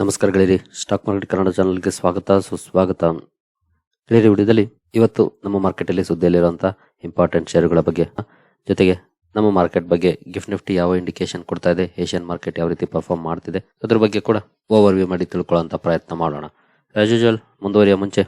ನಮಸ್ಕಾರ ಗೆಳೆಯರಿ. Stock market Kannada ಚಾನಲ್ಗೆ ಸ್ವಾಗತ, ಸುಸ್ವಾಗತ. ಗೆಳೆಯರಿ, ವಿಡಿಯೋದಲ್ಲಿ ಇವತ್ತು ನಮ್ಮ ಮಾರ್ಕೆಟಲ್ಲಿ ಸುದ್ದಿಯಲ್ಲಿರುವಂತಹ ಇಂಪಾರ್ಟೆಂಟ್ ಶೇರುಗಳ ಬಗ್ಗೆ, ಜೊತೆಗೆ ನಮ್ಮ ಮಾರ್ಕೆಟ್ ಬಗ್ಗೆ ಗಿಫ್ಟ್ ನಿಫ್ಟಿ ಯಾವ ಇಂಡಿಕೇಶನ್ ಕೊಡ್ತಾ ಇದೆ, ಏಷ್ಯನ್ ಮಾರ್ಕೆಟ್ ಯಾವ ರೀತಿ ಪರ್ಫಾರ್ಮ್ ಮಾಡ್ತಿದೆ, ಅದ್ರ ಬಗ್ಗೆ ಕೂಡ ಓವರ್ ವ್ಯೂ ಮಾಡಿ ತಿಳ್ಕೊಳ್ಳೋಂಥ ಪ್ರಯತ್ನ ಮಾಡೋಣ. ಆಸ್ ಯೂಶುವಲ್ ಮುಂದುವರಿಯ ಮುಂಚೆ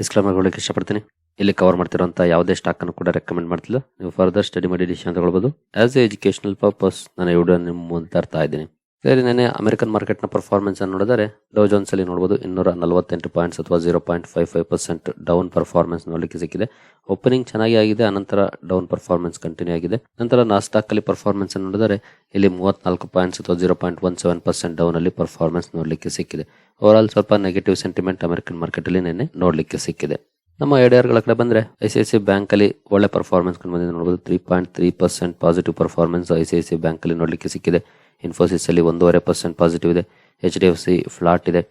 ಡಿಸ್ಕ್ಲೈಮರ್ ಕೊಡಲಿಕ್ಕೆ ಇಷ್ಟಪಡ್ತೀನಿ. ಇಲ್ಲಿ ಕವರ್ ಮಾಡ್ತಿರುವಂಥ ಯಾವುದೇ ಸ್ಟಾಕ್ ಅನ್ನು ಕೂಡ ರೆಕಮೆಂಡ್ ಮಾಡ್ತಿಲ್ಲ. ನೀವು ಫರ್ದರ್ ಸ್ಟಡಿ ಮಾಡಿ ಡಿಸಿಷನ್ ತಗೊಳ್ಬೋದು. ಆಸ್ ಎ ಎಜುಕೇಶನಲ್ ಪರ್ಪಸ್ ನಾನು ವಿಡಿಯೋ ನಿಮ್ಮ ಮುಂದೆ ತರ್ತಾ ಇದ್ದೀನಿ. ಸರಿ ನೆನೆ ಅಮೆರಿಕನ್ ಮಾರ್ಕೆಟ್ನ ಪರ್ಫಾರ್ಮೆನ್ಸ್ ಅನ್ನು ನೋಡಿದರೆ ಡೋ ಜೋನ್ಸ್ ಅಲ್ಲಿ ನೋಡಬಹುದು ಇನ್ನೂರ ನಲವತ್ತೆಂಟು ಪಾಯಿಂಟ್ಸ್ ಅಥವಾ zero point five five percent down performance ನೋಡಲಿಕ್ಕೆ ಸಿಕ್ಕಿದೆ ಓಪನಿಂಗ್ ಚೆನ್ನಾಗಿ ಆಗಿದೆ ಅನಂತರ ಡೌನ್ ಪರ್ಫಾರ್ಮೆನ್ಸ್ ಕಂಟಿನ್ಯೂ ಆಗಿದೆ ನಂತರ ನಾಸ್ಟಾಕ್ ಅಲ್ಲಿ ಪರ್ಫಾರ್ಮೆನ್ಸ್ ಅನ್ನು ನೋಡಿದರೆ ಇಲ್ಲಿ ಮೂವತ್ನಾಲ್ಕು ಪಾಯಿಂಟ್ಸ್ ಅಥವಾ zero point one seven percent down ಅಲ್ಲಿ ಪರ್ಫಾರ್ಮೆನ್ಸ್ ನೋಡಲಿಕ್ಕೆ ಸಿಕ್ಕಿದೆ ಓವರ್ ಆಲ್ ಸ್ವಲ್ಪ ನೆಗೆಟಿವ್ ಸೆಂಟಿಮೆಂಟ್ ಅಮೆರಿಕನ್ ಮಾರ್ಕೆಟ್ ಅಲ್ಲಿ ನಿನ್ನೆ ನೋಡಲಿಕ್ಕೆ ಸಿಕ್ಕಿದೆ ನಮ್ಮ ಗಳ ಕಡೆ ಬಂದರೆ I C I C bank ಅಲ್ಲಿ ಒಳ್ಳೆ ಪರ್ಫಾರ್ಮೆನ್ಸ್ ಕಂಡು ಬಂದಿದೆ. ನೋಡಬಹುದು three point three percent positive performance I C I C bank ಅಲ್ಲಿ ನೋಡಲಿಕ್ಕೆ ಸಿಕ್ಕಿದೆ. ಇನ್ಫೋಸಿಸ್ ಅಲ್ಲಿ ಒಂದೂವರೆ ಪರ್ಸೆಂಟ್ ಪಾಸಿಟಿವ್ ಇದೆ. H D F C flat ಇದೆ.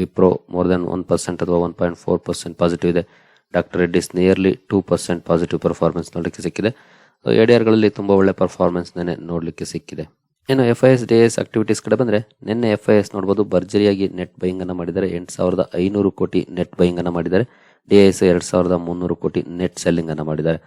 Wipro more than one percent ಅಥವಾ one point four percent positive ಇದೆ. Doctor Reddy's nearly two percent positive performance ನೋಡಲಿಕ್ಕೆ ಸಿಕ್ಕಿದೆ. ಗಳಲ್ಲಿ ತುಂಬ ಒಳ್ಳೆ ಪರ್ಫಾರ್ಮೆನ್ಸ್ ನೆನೆ ನೋಡಲಿಕ್ಕೆ ಸಿಕ್ಕಿದೆ. ಇನ್ನು F I S D S activities ಕಡೆ ಬಂದರೆ, ನಿನ್ನೆ ಎಫ್ ಐ ಎಸ್ ನೋಡ್ಬೋದು, ಭರ್ಜರಿಯಾಗಿ ನೆಟ್ ಬೈಯಿಂಗನ್ನು ಮಾಡಿದ್ದಾರೆ. ಎಂಟು ಸಾವಿರದ ಐನೂರು ಕೋಟಿ ನೆಟ್ ಬೈಯಿಂಗನ್ನು ಮಾಡಿದ್ದಾರೆ. ಡಿ ಎಸ್ ಎರಡು ಸಾವಿರದ ಮುನ್ನೂರು ಕೋಟಿ ನೆಟ್ ಸೆಲ್ಲಿಂಗ್ ಅನ್ನ ಮಾಡಿದ್ದಾರೆ.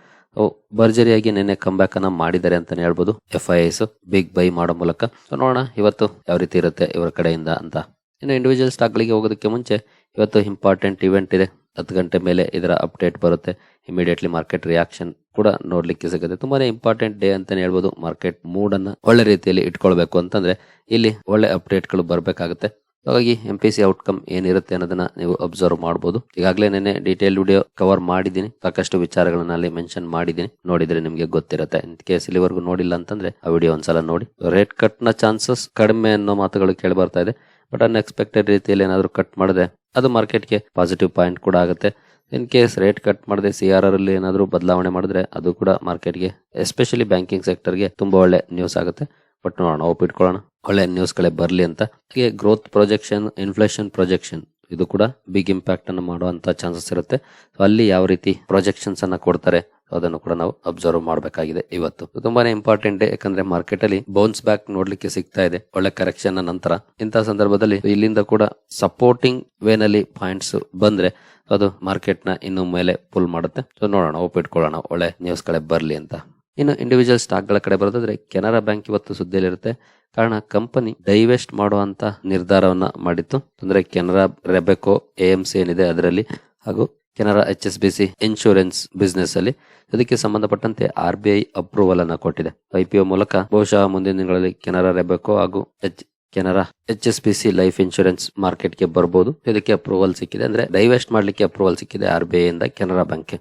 ಭರ್ಜರಿಯಾಗಿ ನಿನ್ನೆ ಕಂಬ್ಯಾಕ್ ಅನ್ನ ಮಾಡಿದ್ದಾರೆ ಅಂತಾನೆ ಹೇಳ್ಬೋದು F I S big buy ಮಾಡೋ ಮೂಲಕ. ನೋಡೋಣ, ಇವತ್ತು ಯಾವ ರೀತಿ ಇರುತ್ತೆ ಇವರ ಕಡೆಯಿಂದ ಅಂತ. ಇನ್ನು ಇಂಡಿವಿಜುವಲ್ ಸ್ಟಾಕ್ ಗಳಿಗೆ ಹೋಗೋದಕ್ಕೆ ಮುಂಚೆ ಇವತ್ತು ಇಂಪಾರ್ಟೆಂಟ್ ಇವೆಂಟ್ ಇದೆ. ಹತ್ತು ಗಂಟೆ ಮೇಲೆ ಇದರ ಅಪ್ಡೇಟ್ ಬರುತ್ತೆ. ಇಮಿಡಿಯೇಟ್ಲಿ ಮಾರ್ಕೆಟ್ ರಿಯಾಕ್ಷನ್ ಕೂಡ ನೋಡ್ಲಿಕ್ಕೆ ಸಿಗುತ್ತೆ. ತುಂಬಾನೇ ಇಂಪಾರ್ಟೆಂಟ್ ಡೇ ಅಂತಾನೆ ಹೇಳ್ಬೋದು. ಮಾರ್ಕೆಟ್ ಮೂಡ್ ಅನ್ನ ಒಳ್ಳೆ ರೀತಿಯಲ್ಲಿ ಇಟ್ಕೊಳ್ಬೇಕು ಅಂತಂದ್ರೆ ಇಲ್ಲಿ ಒಳ್ಳೆ ಅಪ್ಡೇಟ್ಗಳು ಬರಬೇಕಾಗುತ್ತೆ. ಹಾಗಾಗಿ ಎಂ ಪಿ ಸಿ ಔಟ್ಕಮ್ ಏನಿರುತ್ತೆ ಅನ್ನೋದನ್ನ ನೀವು ಅಬ್ಸರ್ವ್ ಮಾಡಬಹುದು ಈಗಾಗಲೇ ನೆನೆ ಡೀಟೇಲ್ ವಿಡಿಯೋ ಕವರ್ ಮಾಡಿದ್ದೀನಿ. ಸಾಕಷ್ಟು ವಿಚಾರಗಳನ್ನ ಅಲ್ಲಿ ಮೆನ್ಷನ್ ಮಾಡಿದ್ದೀನಿ. ನೋಡಿದ್ರೆ ನಿಮಗೆ ಗೊತ್ತಿರುತ್ತೆ. ಇನ್ ಕೇಸ್ ಇಲ್ಲಿವರೆಗೂ ನೋಡಿಲ್ಲ ಅಂತಂದ್ರೆ ಆ ವಿಡಿಯೋ ಒಂದ್ಸಲ ನೋಡಿ. ರೇಟ್ ಕಟ್ನ ಚಾನ್ಸಸ್ ಕಡಿಮೆ ಅನ್ನೋ ಮಾತುಗಳು ಕೇಳಿ ಬರ್ತಾ ಇದೆ. ಬಟ್ ಅನ್ಎಕ್ಸ್ಪೆಕ್ಟೆಡ್ ರೀತಿಯಲ್ಲಿ ಏನಾದರೂ ಕಟ್ ಮಾಡಿದೆ ಅದು ಮಾರ್ಕೆಟ್ಗೆ ಪಾಸಿಟಿವ್ ಪಾಯಿಂಟ್ ಕೂಡ ಆಗುತ್ತೆ. ಇನ್ ಕೇಸ್ ರೇಟ್ ಕಟ್ ಮಾಡದೆ ಸಿ ಆರ್ ಆರ್ ಅಲ್ಲಿ ಏನಾದರೂ ಬದಲಾವಣೆ ಮಾಡಿದ್ರೆ ಅದು ಕೂಡ ಮಾರ್ಕೆಟ್ಗೆ ಎಸ್ಪೆಷಲಿ ಬ್ಯಾಂಕಿಂಗ್ ಸೆಕ್ಟರ್ಗೆ ತುಂಬಾ ಒಳ್ಳೆ ನ್ಯೂಸ್ ಆಗುತ್ತೆ. ಬಟ್ ನೋಡೋಣ, ಒಪ್ಪಿಟ್ಕೊಳ್ಳೋಣ. ಒಳ್ಳೆ ನ್ಯೂಸ್ ಬರಲಿ ಅಂತ. ಹಾಗೆ ಗ್ರೋತ್ ಪ್ರೊಜೆಕ್ಷನ್ ಇನ್ಫ್ಲೇಷನ್ ಪ್ರೊಜೆಕ್ಷನ್ ಇದು ಕೂಡ ಬಿಗ್ ಇಂಪ್ಯಾಕ್ಟ್ ಅನ್ನು ಮಾಡುವಂತ ಚಾನ್ಸಸ್ ಇರುತ್ತೆ. ಅಲ್ಲಿ ಯಾವ ರೀತಿ ಪ್ರೊಜೆಕ್ಷನ್ಸ್ ಅನ್ನ ಕೊಡ್ತಾರೆ, ಅದನ್ನು ಕೂಡ ನಾವು ಅಬ್ಸರ್ವ್ ಮಾಡಬೇಕಾಗಿದೆ ಇವತ್ತು. ತುಂಬಾನೇ ಇಂಪಾರ್ಟೆಂಟ್ ಯಾಕಂದ್ರೆ ಮಾರ್ಕೆಟ್ ಅಲ್ಲಿ ಬೌನ್ಸ್ ಬ್ಯಾಕ್ ನೋಡ್ಲಿಕ್ಕೆ ಸಿಗ್ತಾ ಇದೆ, ಒಳ್ಳೆ ಕರೆಕ್ಷನ್ ನಂತರ. ಇಂತಹ ಸಂದರ್ಭದಲ್ಲಿ ಇಲ್ಲಿಂದ ಕೂಡ ಸಪೋರ್ಟಿಂಗ್ ವೇನಲ್ಲಿ ಪಾಯಿಂಟ್ಸ್ ಬಂದ್ರೆ ಅದು ಮಾರ್ಕೆಟ್ನ ಇನ್ನು ಮೇಲೆ ಪುಲ್ ಮಾಡುತ್ತೆ. ಸೊ ನೋಡೋಣ, ಒಪ್ಪಿಟ್ಕೊಳ್ಳೋಣ, ಒಳ್ಳೆ ನ್ಯೂಸ್ ಗಳೇ ಬರ್ಲಿ ಅಂತ. ಇನ್ನು ಇಂಡಿವಿಜುವಲ್ ಸ್ಟಾಕ್ಗಳ ಕಡೆ ಬರೋದಾದ್ರೆ ಕೆನರಾ ಬ್ಯಾಂಕ್ ಇವತ್ತು ಸುದ್ದಿಯಲ್ಲಿರುತ್ತೆ. ಕಾರಣ ಕಂಪನಿ ಡೈವೆಸ್ಟ್ ಮಾಡುವಂತ ನಿರ್ಧಾರವನ್ನ ಮಾಡಿತ್ತು. ಅಂದ್ರೆ ಕೆನರಾ, ರೆಬೆಕೋ ಸಿ ಏನಿದೆ ಅದರಲ್ಲಿ, ಹಾಗೂ Canara H S B C insurance business ಅಲ್ಲಿ. ಅದಕ್ಕೆ ಸಂಬಂಧಪಟ್ಟಂತೆ ಆರ್ ಬಿ ಐ ಅಪ್ರೂವಲ್ ಅನ್ನ ಕೊಟ್ಟಿದೆ. ಐಪಿಒ ಮೂಲಕ ಬಹುಶಃ ಮುಂದಿನ ದಿನಗಳಲ್ಲಿ ಕೆನರಾ, ರೆಬೆಕೋ ಹಾಗೂ H, Canara H S B C life insurance ಮಾರ್ಕೆಟ್ಗೆ ಬರಬಹುದು ಇದಕ್ಕೆ ಅಪ್ರೂವಲ್ ಸಿಕ್ಕಿದೆ. ಅಂದ್ರೆ ಡೈವೆಸ್ಟ್ ಮಾಡಲಿಕ್ಕೆ ಅಪ್ರೂವಲ್ ಸಿಕ್ಕಿದೆ ಆರ್ ಬಿ ಐ ಇಂದ ಕೆನರಾ ಬ್ಯಾಂಕ್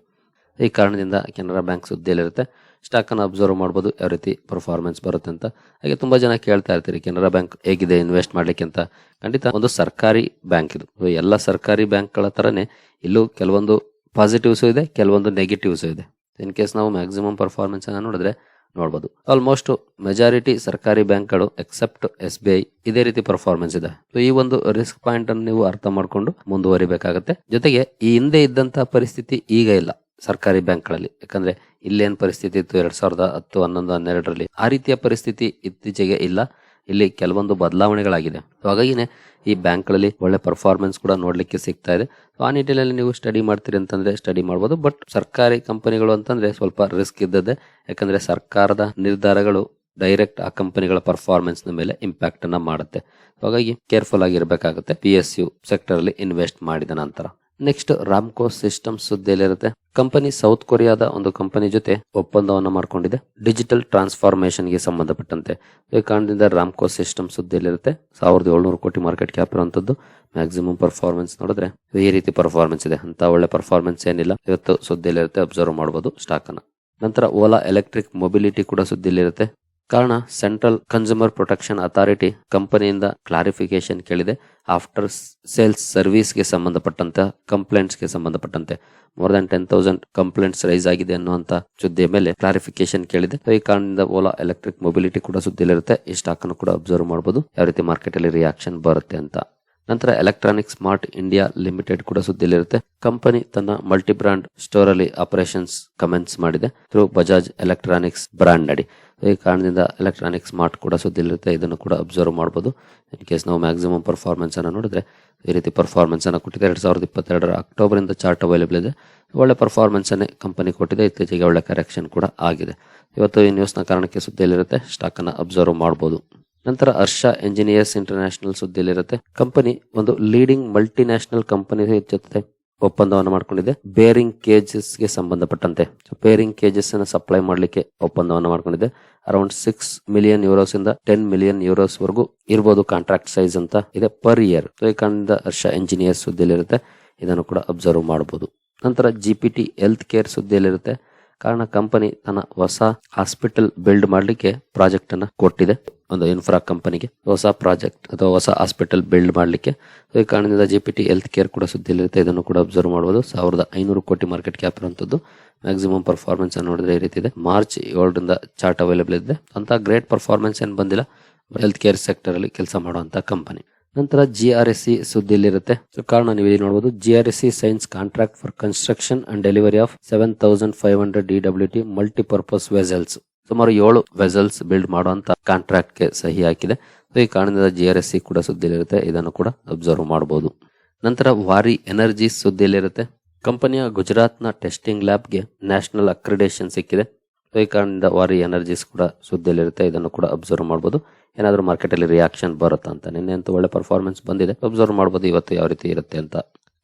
ಈ ಕಾರಣದಿಂದ ಕೆನರಾ ಬ್ಯಾಂಕ್ ಸುದ್ದಿಯಲ್ಲಿರುತ್ತೆ. ಸ್ಟಾಕ್ ಅನ್ನು ಅಬ್ಸರ್ವ್ ಮಾಡ್ಬೋದು, ಯಾವ ರೀತಿ ಪರ್ಫಾರ್ಮೆನ್ಸ್ ಬರುತ್ತೆ ಅಂತ. ಹಾಗೆ ತುಂಬ ಜನ ಕೇಳ್ತಾ ಇರ್ತೀರಿ, ಕೆನರಾ ಬ್ಯಾಂಕ್ ಹೇಗಿದೆ, ಇನ್ವೆಸ್ಟ್ ಮಾಡಲಿಕ್ಕೆ ಅಂತ. ಖಂಡಿತ ಒಂದು ಸರ್ಕಾರಿ ಬ್ಯಾಂಕ್ ಇದು. ಎಲ್ಲ ಸರ್ಕಾರಿ ಬ್ಯಾಂಕ್ಗಳ ಥರನೇ ಇಲ್ಲೂ ಕೆಲವೊಂದು ಪಾಸಿಟಿವ್ಸು ಇದೆ, ಕೆಲವೊಂದು ನೆಗೆಟಿವ್ಸು ಇದೆ. ಇನ್ ಕೇಸ್ ನಾವು ಮ್ಯಾಕ್ಸಿಮಮ್ ಪರ್ಫಾರ್ಮೆನ್ಸ್ ಅನ್ನ ನೋಡಿದ್ರೆ ನೋಡ್ಬೋದು. ಆಲ್ಮೋಸ್ಟ್ ಮೆಜಾರಿಟಿ ಸರ್ಕಾರಿ ಬ್ಯಾಂಕ್ಗಳು ಎಕ್ಸೆಪ್ಟ್ ಎಸ್ ಬಿ ಐ ಇದೇ ರೀತಿ ಪರ್ಫಾರ್ಮೆನ್ಸ್ ಇದೆ. ಸೊ ಈ ಒಂದು ರಿಸ್ಕ್ ಪಾಯಿಂಟ್ ಅನ್ನು ನೀವು ಅರ್ಥ ಮಾಡಿಕೊಂಡು ಮುಂದುವರಿಬೇಕಾಗತ್ತೆ. ಜೊತೆಗೆ ಈ ಹಿಂದೆ ಇದ್ದಂತಹ ಪರಿಸ್ಥಿತಿ ಈಗ ಇಲ್ಲ ಸರ್ಕಾರಿ ಬ್ಯಾಂಕ್ಗಳಲ್ಲಿ. ಯಾಕಂದ್ರೆ ಇಲ್ಲೇನ್ ಪರಿಸ್ಥಿತಿ ಇತ್ತು ಎರಡ್ ಸಾವಿರದ ಹತ್ತು ಹನ್ನೊಂದು ಹನ್ನೆರಡರಲ್ಲಿ. ಆ ರೀತಿಯ ಪರಿಸ್ಥಿತಿ ಇತ್ತೀಚೆಗೆ ಇಲ್ಲ. ಇಲ್ಲಿ ಕೆಲವೊಂದು ಬದಲಾವಣೆಗಳಾಗಿದೆ. ಹಾಗಾಗಿನೇ ಈ ಬ್ಯಾಂಕ್ಗಳಲ್ಲಿ ಒಳ್ಳೆ ಪರ್ಫಾರ್ಮೆನ್ಸ್ ಕೂಡ ನೋಡ್ಲಿಕ್ಕೆ ಸಿಗ್ತಾ ಇದೆ. ಆ ನಿಟ್ಟಿನಲ್ಲಿ ನೀವು ಸ್ಟಡಿ ಮಾಡ್ತೀರಿ ಅಂತಂದ್ರೆ ಸ್ಟಡಿ ಮಾಡ್ಬೋದು. ಬಟ್ ಸರ್ಕಾರಿ ಕಂಪನಿಗಳು ಅಂತಂದ್ರೆ ಸ್ವಲ್ಪ ರಿಸ್ಕ್ ಇದ್ದದೆ ಯಾಕಂದ್ರೆ ಸರ್ಕಾರದ ನಿರ್ಧಾರಗಳು ಡೈರೆಕ್ಟ್ ಆ ಕಂಪನಿಗಳ ಪರ್ಫಾರ್ಮೆನ್ಸ್ನ ಮೇಲೆ ಇಂಪ್ಯಾಕ್ಟ್ ಅನ್ನ ಮಾಡುತ್ತೆ. ಹಾಗಾಗಿ ಕೇರ್ಫುಲ್ ಆಗಿರ್ಬೇಕಾಗುತ್ತೆ. ಪಿ ಎಸ್ ಯು ಸೆಕ್ಟರ್ ಅಲ್ಲಿ ಇನ್ವೆಸ್ಟ್ ಮಾಡಿದ ನಂತರ. ನೆಕ್ಸ್ಟ್ ರಾಮ್ಕೋ ಸಿಸ್ಟಮ್ ಸುದ್ದಿಯಲ್ಲಿರುತ್ತೆ. ಕಂಪನಿ ಸೌತ್ ಕೊರಿಯಾದ ಒಂದು ಕಂಪನಿ ಜೊತೆ ಒಪ್ಪಂದವನ್ನು ಮಾಡಿಕೊಂಡಿದೆ. ಡಿಜಿಟಲ್ ಟ್ರಾನ್ಸ್ಫಾರ್ಮೇಶನ್ಗೆ ಸಂಬಂಧಪಟ್ಟಂತೆ. ಈ ಕಾರಣದಿಂದ ರಾಮ್ಕೋ ಸಿಸ್ಟಮ್ ಸುದ್ದಿಯಲ್ಲಿರುತ್ತೆ. ಸಾವಿರದ ಏಳ್ನೂರು ಕೋಟಿ ಮಾರ್ಕೆಟ್ ಕ್ಯಾಪ್ ಇರುವಂತದ್ದು. ಮ್ಯಾಕ್ಸಿಮಮ್ ಪರ್ಫಾರ್ಮೆನ್ಸ್ ನೋಡಿದ್ರೆ ಈ ರೀತಿ ಪರ್ಫಾರ್ಮೆನ್ಸ್ ಇದೆ. ಅಂತ ಒಳ್ಳೆ ಪರ್ಫಾರ್ಮೆನ್ಸ್ ಏನಿಲ್ಲ. ಇವತ್ತು ಸುದ್ದಿಯಲ್ಲಿರುತ್ತೆ. ಅಬ್ಸರ್ವ್ ಮಾಡಬಹುದು ಸ್ಟಾಕ್ ಅನ್ನ. ನಂತರ ಓಲಾ ಎಲೆಕ್ಟ್ರಿಕ್ ಮೊಬಿಲಿಟಿ ಕೂಡ ಸುದ್ದಿಯಲ್ಲಿರುತ್ತೆ. ಕಾರಣ ಸೆಂಟ್ರಲ್ ಕನ್ಸ್ಯೂಮರ್ ಪ್ರೊಟೆಕ್ಷನ್ ಅಥಾರಿಟಿ ಕಂಪನಿಯಿಂದ ಕ್ಲಾರಿಫಿಕೇಶನ್ ಕೇಳಿದೆ. ಆಫ್ಟರ್ ಸೇಲ್ಸ್ ಸರ್ವಿಸ್ಗೆ ಸಂಬಂಧಪಟ್ಟಂತೆ, ಕಂಪ್ಲೇಂಟ್ಸ್ಗೆ ಸಂಬಂಧಪಟ್ಟಂತೆ more than ten thousand complaints raise ಆಗಿದೆ ಅನ್ನುವಂತ ಸುದ್ದಿಯ ಮೇಲೆ ಕ್ಲಾರಿಫಿಕೇಶನ್ ಕೇಳಿದೆ. ಈ ಕಾರಣದಿಂದ ಓಲಾ ಎಲೆಕ್ಟ್ರಿಕ್ ಮೊಬಿಲಿಟಿ ಕೂಡ ಸುದ್ದಿಯಲ್ಲಿರುತ್ತೆ. ಈ ಸ್ಟಾಕ್ ಅನ್ನು ಕೂಡ ಅಬ್ಸರ್ವ್ ಮಾಡಬಹುದು ಯಾವ ರೀತಿ ಮಾರ್ಕೆಟ್ ಅಲ್ಲಿ ರಿಯಾಕ್ಷನ್ ಬರುತ್ತೆ ಅಂತ. ನಂತರ ಎಲೆಕ್ಟ್ರಾನಿಕ್ ಸ್ಮಾರ್ಟ್ ಇಂಡಿಯಾ ಲಿಮಿಟೆಡ್ ಕೂಡ ಸುದ್ದಿಯಲ್ಲಿರುತ್ತೆ. ಕಂಪನಿ ತನ್ನ ಮಲ್ಟಿ ಬ್ರಾಂಡ್ ಸ್ಟೋರ್ ಅಲ್ಲಿ ಆಪರೇಷನ್ಸ್ ಕಮೆಂಟ್ಸ್ ಮಾಡಿದೆ ಥ್ರೂ ಬಜಾಜ್ ಎಲೆಕ್ಟ್ರಾನಿಕ್ಸ್ ಬ್ರಾಂಡ್ ಅಡಿ. ಈ ಕಾರಣದಿಂದ ಎಲೆಕ್ಟ್ರಾನಿಕ್ ಸ್ಮಾರ್ಟ್ ಕೂಡ ಸುದ್ದಿಯಲ್ಲಿರುತ್ತೆ. ಇದನ್ನು ಕೂಡ ಅಬ್ಸರ್ವ್ ಮಾಡಬಹುದು ಇನ್ ಕೇಸ್ ನಾವು ಮ್ಯಾಕ್ಸಿಮಮ್ ಪರ್ಫಾರ್ಮೆನ್ಸ್ ಅನ್ನು ನೋಡಿದ್ರೆ ಈ ರೀತಿ ಪರ್ಫಾರ್ಮೆನ್ಸ್ ಅನ್ನು ಕೊಟ್ಟಿದೆ. ಎರಡ್ ಸಾವಿರದ ಇಪ್ಪತ್ತೆರಡರ ಅಕ್ಟೋಬರ್ ಇಂದ ಚಾರ್ಟ್ ಅವೈಲೇಬಲ್ ಇದೆ. ಒಳ್ಳೆ ಪರ್ಫಾರ್ಮೆನ್ಸ್ ಅನ್ನೇ ಕಂಪನಿ ಕೊಟ್ಟಿದೆ. ಇತ್ತೀಚೆಗೆ ಒಳ್ಳೆ ಕರೆಕ್ಷನ್ ಕೂಡ ಆಗಿದೆ. ಇವತ್ತು ಈ ನ್ಯೂಸ್ನ ಕಾರಣಕ್ಕೆ ಸುದ್ದಿಯಲ್ಲಿರುತ್ತೆ. ಸ್ಟಾಕ್ ಅನ್ನು ಅಬ್ಸರ್ವ್ ಮಾಡಬಹುದು ನಂತರ ಹರ್ಷ ಎಂಜಿನಿಯರ್ಸ್ ಇಂಟರ್ನ್ಯಾಷನಲ್ ಸುದ್ದಿಯಲ್ಲಿರುತ್ತೆ. ಕಂಪನಿ ಒಂದು ಲೀಡಿಂಗ್ ಮಲ್ಟಿನ್ಯಾಷನಲ್ ಕಂಪನಿ ಜೊತೆ ಒಪ್ಪಂದವನ್ನು ಮಾಡ್ಕೊಂಡಿದೆ. ಬೇರಿಂಗ್ ಕೇಜಸ್ಗೆ ಸಂಬಂಧಪಟ್ಟಂತೆ. ಬೇರಿಂಗ್ ಕೇಜಸ್ ಅನ್ನು ಸಪ್ಲೈ ಮಾಡಲಿಕ್ಕೆ ಒಪ್ಪಂದವನ್ನು ಮಾಡ್ಕೊಂಡಿದೆ. ಅರೌಂಡ್ ಸಿಕ್ಸ್ ಮಿಲಿಯನ್ ಯೂರೋಸ್ ಇಂದ ಟೆನ್ ಮಿಲಿಯನ್ ಯೂರೋಸ್ ವರೆಗೂ ಇರಬಹುದು ಕಾಂಟ್ರಾಕ್ಟ್ ಸೈಜ್ ಅಂತ ಇದೆ ಪರ್ ಇಯರ್ ಕಾರಣದಿಂದ ಹರ್ಷ ಎಂಜಿನಿಯರ್ಸ್ ಸುದ್ದಿಯಲ್ಲಿರುತ್ತೆ. ಇದನ್ನು ಕೂಡ ಅಬ್ಸರ್ವ್ ಮಾಡಬಹುದು ನಂತರ ಜಿಪಿಟಿ ಹೆಲ್ತ್ ಕೇರ್ ಸುದ್ದಿಯಲ್ಲಿರುತ್ತೆ. ಕಾರಣ ಕಂಪನಿ ತನ್ನ ಹೊಸ ಹಾಸ್ಪಿಟಲ್ ಬಿಲ್ಡ್ ಮಾಡಲಿಕ್ಕೆ ಪ್ರಾಜೆಕ್ಟ್ ಅನ್ನ ಕೊಟ್ಟಿದೆ. ಒಂದು ಇನ್ಫ್ರಾ ಕಂಪನಿಗೆ ಹೊಸ ಪ್ರಾಜೆಕ್ಟ್ ಅಥವಾ ಹೊಸ ಹಾಸ್ಪಿಟಲ್ ಬಿಲ್ಡ್ ಮಾಡಲಿಕ್ಕೆ. ಈ ಕಾರಣದಿಂದ G P T health care ಕೂಡ ಸುದ್ದಿಯಲ್ಲಿರುತ್ತೆ ಇದನ್ನು ಕೂಡ ಅಬ್ಸರ್ವ್ ಮಾಡಬಹುದು ಸಾವಿರದ ಐನೂರು ಕೋಟಿ ಮಾರ್ಕೆಟ್ ಕ್ಯಾಪ್ ಇರುವಂತದ್ದು. ಮ್ಯಾಕ್ಸಿಮಮ್ ಪರ್ಫಾರ್ಮೆನ್ಸ್ ಅನ್ನು ನೋಡಿದ್ರೆ ಈ ರೀತಿ ಇದೆ. ಮಾರ್ಚ್ ಏಳರಿಂದ ಚಾರ್ಟ್ ಅವೈಲೇಬಲ್ ಇದೆ. ಅಂತ ಗ್ರೇಟ್ ಪರ್ಫಾರ್ಮೆನ್ಸ್ ಏನು ಬಂದಿಲ್ಲ. ಹೆಲ್ತ್ ಕೇರ್ ಸೆಕ್ಟರ್ ಅಲ್ಲಿ ಕೆಲಸ ಮಾಡುವಂತ ಕಂಪನಿ ನಂತರ ಜಿ ಆರ್ ಎಸ್ ಸಿ ಸುದ್ದಿಯಲ್ಲಿರುತ್ತೆ. ಕಾರಣ ನೀವು ಇಲ್ಲಿ ನೋಡಬಹುದು G R S C signs contract for construction and delivery of seven thousand five hundred D W T multipurpose vessels ಸುಮಾರು ಏಳು ವೆಸಲ್ಸ್ ಬಿಲ್ಡ್ ಮಾಡುವಂತ ಕಾಂಟ್ರಾಕ್ಟ್ಗೆ ಸಹಿ ಹಾಕಿದೆ. ಈ ಕಾರಣದಿಂದ ಜಿ ಆರ್ ಎಸ್ ಸಿ ಕೂಡ ಸುದ್ದಿಯಲ್ಲಿರುತ್ತೆ. ಇದನ್ನು ಕೂಡ ಅಬ್ಸರ್ವ್ ಮಾಡಬಹುದು ನಂತರ ವಾರಿ ಎನರ್ಜಿ ಸುದ್ದಿಯಲ್ಲಿರುತ್ತೆ. ಕಂಪನಿಯ ಗುಜರಾತ್ನ ಟೆಸ್ಟಿಂಗ್ ಲ್ಯಾಬ್ಗೆ ನ್ಯಾಷನಲ್ ಅಕ್ರಿಡೇಷನ್ ಸಿಕ್ಕಿದೆ. So, ಈ ವಾರಿ ಎನರ್ಜೀಸ್ ಕೂಡ ಸುದ್ದಿಯಲ್ಲಿರುತ್ತೆ ಇದನ್ನು ಕೂಡ ಅಬ್ಸರ್ವ್ ಮಾಡಬಹುದು ಏನಾದರೂ ಮಾರ್ಕೆಟಲ್ಲಿ ರಿಯಾಕ್ಷನ್ ಬರುತ್ತಾ ಅಂತ. ನಿನ್ನೆ ಅಂತೂ ಒಳ್ಳೆ ಪರ್ಫಾರ್ಮೆನ್ಸ್ ಬಂದಿದೆ. ಅಬ್ಸರ್ವ್ ಮಾಡಬಹುದು ಇವತ್ತು ಯಾವ ರೀತಿ ಇರುತ್ತೆ ಅಂತ.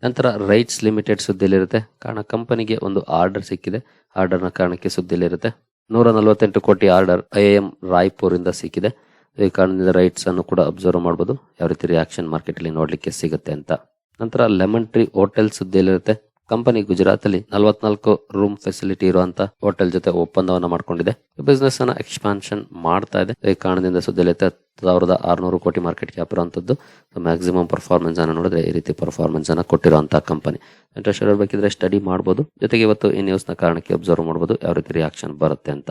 ನಂತರ ರೈಟ್ಸ್ ಲಿಮಿಟೆಡ್ ಸುದ್ದಿಯಲ್ಲಿರುತ್ತೆ ಕಾರಣ ಕಂಪನಿಗೆ ಒಂದು ಆರ್ಡರ್ ಸಿಕ್ಕಿದೆ. ಆರ್ಡರ್ನ ಕಾರಣಕ್ಕೆ ಸುದ್ದಿಯಲ್ಲಿರುತ್ತೆ ನೂರ ನಲವತ್ತೆಂಟು ಕೋಟಿ ಆರ್ಡರ್ ಐ ಎಂ ರಾಯ್ಪುರಿಂದ ಸಿಕ್ಕಿದೆ. ಈ ಕಾರಣದಿಂದ ರೈಟ್ಸ್ ಅನ್ನು ಕೂಡ ಅಬ್ಸರ್ವ್ ಮಾಡಬಹುದು ಯಾವ ರೀತಿ ರಿಯಾಕ್ಷನ್ ಮಾರ್ಕೆಟ್ ಅಲ್ಲಿ ನೋಡ್ಲಿಕ್ಕೆ ಸಿಗುತ್ತೆ ಅಂತ. ನಂತರ ಲೆಮನ್ ಟ್ರೀ ಹೋಟೆಲ್ ಸುದ್ದಿಯಲ್ಲಿರುತ್ತೆ ಕಂಪನಿ ಗುಜರಾತ್ ಅಲ್ಲಿ ನಲವತ್ನಾಲ್ಕು ರೂಮ್ ಫೆಸಿಲಿಟಿ ಇರುವಂತ ಹೋಟೆಲ್ ಜೊತೆ ಒಪ್ಪಂದವನ್ನ ಮಾಡ್ಕೊಂಡಿದೆ. ಬಿಸ್ನೆಸ್ ಅನ್ನ ಎಕ್ಸ್ಪಾನ್ಷನ್ ಮಾಡ್ತಾ ಇದೆ. ಈ ಕಾರಣದಿಂದ ಸುದ್ದಿಯಲ್ಲಿರುತ್ತೆ ಸಾವಿರದ ಆರುನೂರು ಕೋಟಿ ಮಾರ್ಕೆಟ್ ಕ್ಯಾಪ್ ಇರುವಂಥದ್ದು ಮ್ಯಾಕ್ಸಿಮಮ್ ಪರ್ಫಾರ್ಮೆನ್ಸ್ ಅನ್ನು ನೋಡಿದ್ರೆ ಈ ರೀತಿ ಪರ್ಫಾರ್ಮೆನ್ಸ್ ಅನ್ನ ಕೊಟ್ಟಿರುವಂತಹ ಕಂಪನಿ ಇಂಟ್ರೆಸ್ಟ್ ಇರಬೇಕಿದ್ರೆ ಸ್ಟಡಿ ಮಾಡಬಹುದು ಜೊತೆಗೆ ಇವತ್ತು ಈ ನ್ಯೂಸ್ನ ಕಾರಣಕ್ಕೆ ಅಬ್ಸರ್ವ್ ಮಾಡಬಹುದು ಯಾವ ರೀತಿ ರಿಯಾಕ್ಷನ್ ಬರುತ್ತೆ ಅಂತ.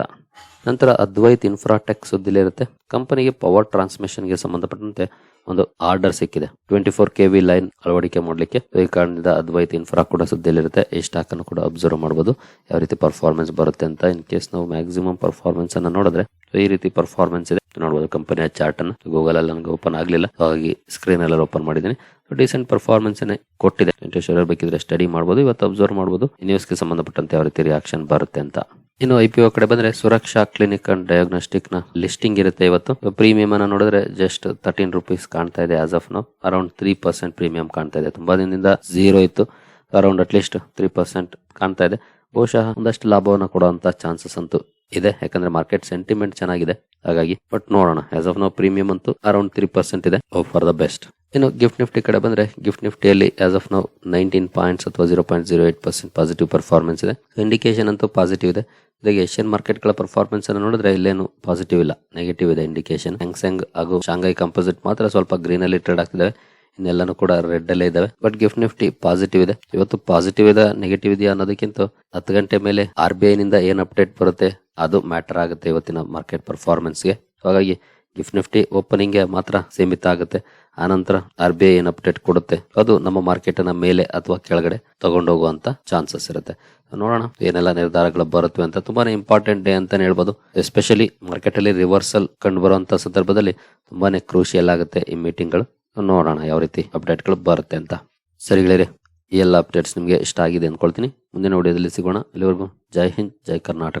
ನಂತರ ಅದ್ವೈತ್ ಇನ್ಫ್ರಾಟೆಕ್ ಸುದ್ದಿಲಿರುತ್ತೆ ಕಂಪನಿಗೆ ಪವರ್ ಟ್ರಾನ್ಸ್ಮಿಷನ್ಗೆ ಸಂಬಂಧಪಟ್ಟಂತೆ ಒಂದು ಆರ್ಡರ್ ಸಿಕ್ಕಿದೆ. Twenty four K V line ಅಳವಡಿಕೆ ಮಾಡಲಿಕ್ಕೆ. ಈ ಕಾರಣದಿಂದ ಅದ್ವೈತ್ ಇನ್ಫ್ರಾ ಕೂಡ ಸುದ್ದಿಯಲ್ಲಿರುತ್ತೆ ಈ ಸ್ಟಾಕ್ ಅನ್ನು ಕೂಡ ಅಬ್ಸರ್ವ್ ಮಾಡಬಹುದು ಯಾವ ರೀತಿ ಪರ್ಫಾರ್ಮೆನ್ಸ್ ಬರುತ್ತೆ ಅಂತ. ಇನ್ ಕೇಸ್ ನಾವು ಮ್ಯಾಕ್ಸಿಮಮ್ ಪರ್ಫಾರ್ಮೆನ್ಸ್ ಅನ್ನ ನೋಡಿದ್ರೆ ಈ ರೀತಿ ಪರ್ಫಾರ್ಮೆನ್ಸ್ ಇದೆ. ನೋಡಬಹುದು ಕಂಪನಿಯ ಚಾರ್ಟ್ ಅನ್ನು ಗೂಗಲ್ ಅಲ್ಲಿ ನನಗೆ ಓಪನ್ ಆಗಲಿಲ್ಲ. ಹಾಗಾಗಿ ಸ್ಕ್ರೀನ್ ಎಲ್ಲ ಓಪನ್ ಮಾಡಿದ್ದೀನಿ. ಡಿಸೆಂಟ್ ಪರ್ಫಾರ್ಮೆನ್ಸ್ ಕೊಟ್ಟಿದೆ. ಇಂಟ್ರೆಸ್ಟ್ ಬೇಕಿದ್ರೆ ಸ್ಟಡಿ ಮಾಡಬಹುದು ಇವತ್ತು ಅಬ್ಸರ್ವ್ ಮಾಡಬಹುದು ನ್ಯೂಸ್ಗೆ ಸಂಬಂಧಪಟ್ಟಂತೆ ಯಾವ ರೀತಿ ರಿಯಾಕ್ಷನ್ ಬರುತ್ತೆ ಅಂತ. ಇನ್ನು ಐ ಪಿ ಒ ಕಡೆ ಬಂದ್ರೆ ಸುರಕ್ಷಾ ಕ್ಲಿನಿಕ್ ಅಂಡ್ ಡಯಾಗ್ನೋಸ್ಟಿಕ್ನ ಲಿಸ್ಟಿಂಗ್ ಇರುತ್ತೆ ಇವತ್ತು. ಪ್ರೀಮಿಯಂ ಅನ್ನ ನೋಡಿದ್ರೆ ಜಸ್ಟ್ ತರ್ಟೀನ್ ರುಪೀಸ್ ಕಾಣ್ತಾ ಇದೆ as of now around three percent premium ಕಾಣ್ತಾ ಇದೆ. ತುಂಬಾ ದಿನದಿಂದ ಝೀರೋ ಇತ್ತು. ಅರೌಂಡ್ ಅಟ್ಲೀಸ್ಟ್ ತ್ರೀ ಪರ್ಸೆಂಟ್ ಕಾಣ್ತಾ ಇದೆ. ಬಹುಶಃ ಒಂದಷ್ಟು ಲಾಭವನ್ನು ಕೊಡುವಂತ ಚಾನ್ಸಸ್ ಅಂತೂ ಇದೆ, ಯಾಕಂದ್ರೆ ಮಾರ್ಕೆಟ್ ಸೆಂಟಿಮೆಂಟ್ ಚೆನ್ನಾಗಿದೆ. ಹಾಗಾಗಿ ಬಟ್ ನೋಡೋಣ. ಆಸ್ ಆಫ್ ನೋ ಪ್ರೀಮಿಯಂ ಅಂತೂ ಅರೌಂಡ್ ತ್ರೀ ಪರ್ಸೆಂಟ್ ಇದೆ. ಫಾರ್ ದ ಬೆಸ್ಟ್ ಇನ್ನು ಗಿಫ್ಟ್ ನಿಫ್ಟಿ ಕಡೆ ಬಂದ್ರೆ gift ನಿಫ್ಟಿಯಲ್ಲಿ as of now nineteen points ಅಥವಾ zero point zero eight percent positive performance ಇದೆ. ಇಂಡಿಕೇಶನ್ ಅಂತೂ ಪಾಸಿಟಿವ್ ಇದೆ. ಜೊತೆಗೆ ಏಷ್ಯನ್ ಮಾರ್ಕೆಟ್ಗಳ ಪರ್ಫಾರ್ಮೆನ್ಸ್ ಅನ್ನು ನೋಡಿದ್ರೆ ಇಲ್ಲೇನು ಪಾಸಿಟಿವ್ ಇಲ್ಲ. ನೆಗೆಟಿವ್ ಇದೆ ಇಂಡಿಕೇಶನ್ ಹ್ಯಾಂಗ್ಸೆಂಗ್ ಹಾಗೂ ಶಾಂಘೈ ಕಂಪೋಸಿಟ್ ಮಾತ್ರ ಸ್ವಲ್ಪ ಗ್ರೀನ್ ಅಲ್ಲಿ ಟ್ರೇಡ್ ಆಗ್ತಿದಾವೆ. ಇನ್ನೆಲ್ಲಾನು ಕೂಡ ರೆಡ್ ಅಲ್ಲೇ ಇದಾವೆ. ಬಟ್ ಗಿಫ್ಟ್ ನಿಫ್ಟಿ ಪಾಸಿಟಿವ್ ಇದೆ. ಇವತ್ತು ಪಾಸಿಟಿವ್ ಇದೆ ನೆಗೆಟಿವ್ ಇದೆಯಾ ಅನ್ನೋದಕ್ಕಿಂತ ಹತ್ತು ಗಂಟೆ ಮೇಲೆ ಆರ್ ಬಿ ಐ ನಿಂದ ಏನ್ ಅಪ್ಡೇಟ್ ಬರುತ್ತೆ, ಅದು ಮ್ಯಾಟರ್ ಆಗುತ್ತೆ ಇವತ್ತಿನ ಮಾರ್ಕೆಟ್ ಪರ್ಫಾರ್ಮೆನ್ಸ್ಗೆ ಹಾಗಾಗಿ ಗಿಫ್ಟ್ ನಿಫ್ಟಿ ಓಪನಿಂಗ್ ಮಾತ್ರ ಸೀಮಿತ ಆಗುತ್ತೆ. ಆನಂತರ ಆರ್ ಬಿ ಐ ಏನ್ ಅಪ್ಡೇಟ್ ಕೊಡುತ್ತೆ, ಅದು ನಮ್ಮ ಮಾರ್ಕೆಟ್ನ ಮೇಲೆ ಅಥವಾ ಕೆಳಗಡೆ ತಗೊಂಡೋಗುವಂತ ಚಾನ್ಸಸ್ ಇರುತ್ತೆ. ನೋಡೋಣ, ಏನೆಲ್ಲ ನಿರ್ಧಾರಗಳು ಬರುತ್ತವೆ ಅಂತ. ತುಂಬಾನೇ ಇಂಪಾರ್ಟೆಂಟ್ ಡೇ ಅಂತಾನೆ ಹೇಳ್ಬೋದು. ಎಸ್ಪೆಷಲಿ ಮಾರ್ಕೆಟ್ ಅಲ್ಲಿ ರಿವರ್ಸಲ್ ಕಂಡು ಬರುವಂತ ಸಂದರ್ಭದಲ್ಲಿ ತುಂಬಾನೇ ಕ್ರೂಷಿಯಲ್ ಆಗುತ್ತೆ ಈ ಮೀಟಿಂಗ್ಗಳು. ನೋಡೋಣ ಯಾವ ರೀತಿ ಅಪ್ಡೇಟ್ಗಳು ಬರುತ್ತೆ ಅಂತ. ಸರಿ ಗೆಳೆಯರೆ, ಈ ಎಲ್ಲ ಅಪ್ಡೇಟ್ಸ್ ನಿಮಗೆ ಇಷ್ಟ ಆಗಿದೆ ಅಂದ್ಕೊಳ್ತೀನಿ ಮುಂದಿನ ವಿಡಿಯೋದಲ್ಲಿ ಸಿಗೋಣ. ಇಲ್ಲಿವರೆಗೂ ಜೈ ಹಿಂದ್, ಜೈ ಕರ್ನಾಟಕ.